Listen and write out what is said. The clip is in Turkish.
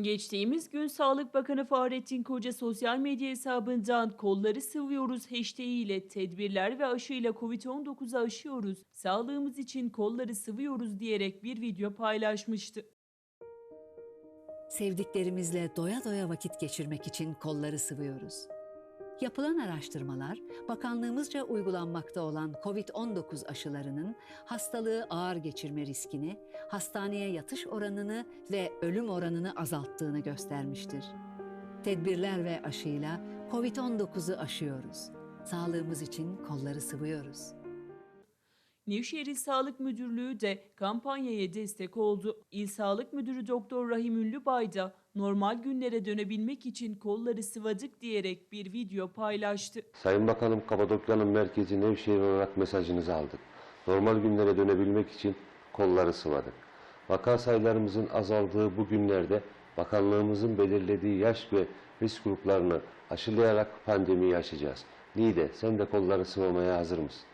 Geçtiğimiz gün Sağlık Bakanı Fahrettin Koca sosyal medya hesabından kolları sıvıyoruz hashtag ile tedbirler ve aşıyla Covid-19'u aşıyoruz, sağlığımız için kolları sıvıyoruz diyerek bir video paylaşmıştı. Sevdiklerimizle doya doya vakit geçirmek için kolları sıvıyoruz. Yapılan araştırmalar, bakanlığımızca uygulanmakta olan COVID-19 aşılarının hastalığı ağır geçirme riskini, hastaneye yatış oranını ve ölüm oranını azalttığını göstermiştir. Tedbirler ve aşıyla COVID-19'u aşıyoruz. Sağlığımız için kolları sıvıyoruz. Nevşehir Sağlık Müdürlüğü de kampanyaya destek oldu. İl Sağlık Müdürü Doktor Rahim Ünlübay da normal günlere dönebilmek için kolları sıvadık diyerek bir video paylaştı. Sayın Bakanım Kapadokya'nın merkezi Nevşehir olarak mesajınızı aldık. Normal günlere dönebilmek için kolları sıvadık. Vaka sayılarımızın azaldığı bu günlerde bakanlığımızın belirlediği yaş ve risk gruplarını aşılayarak pandemiyi aşacağız. Nide sen de kolları sıvamaya hazır mısın?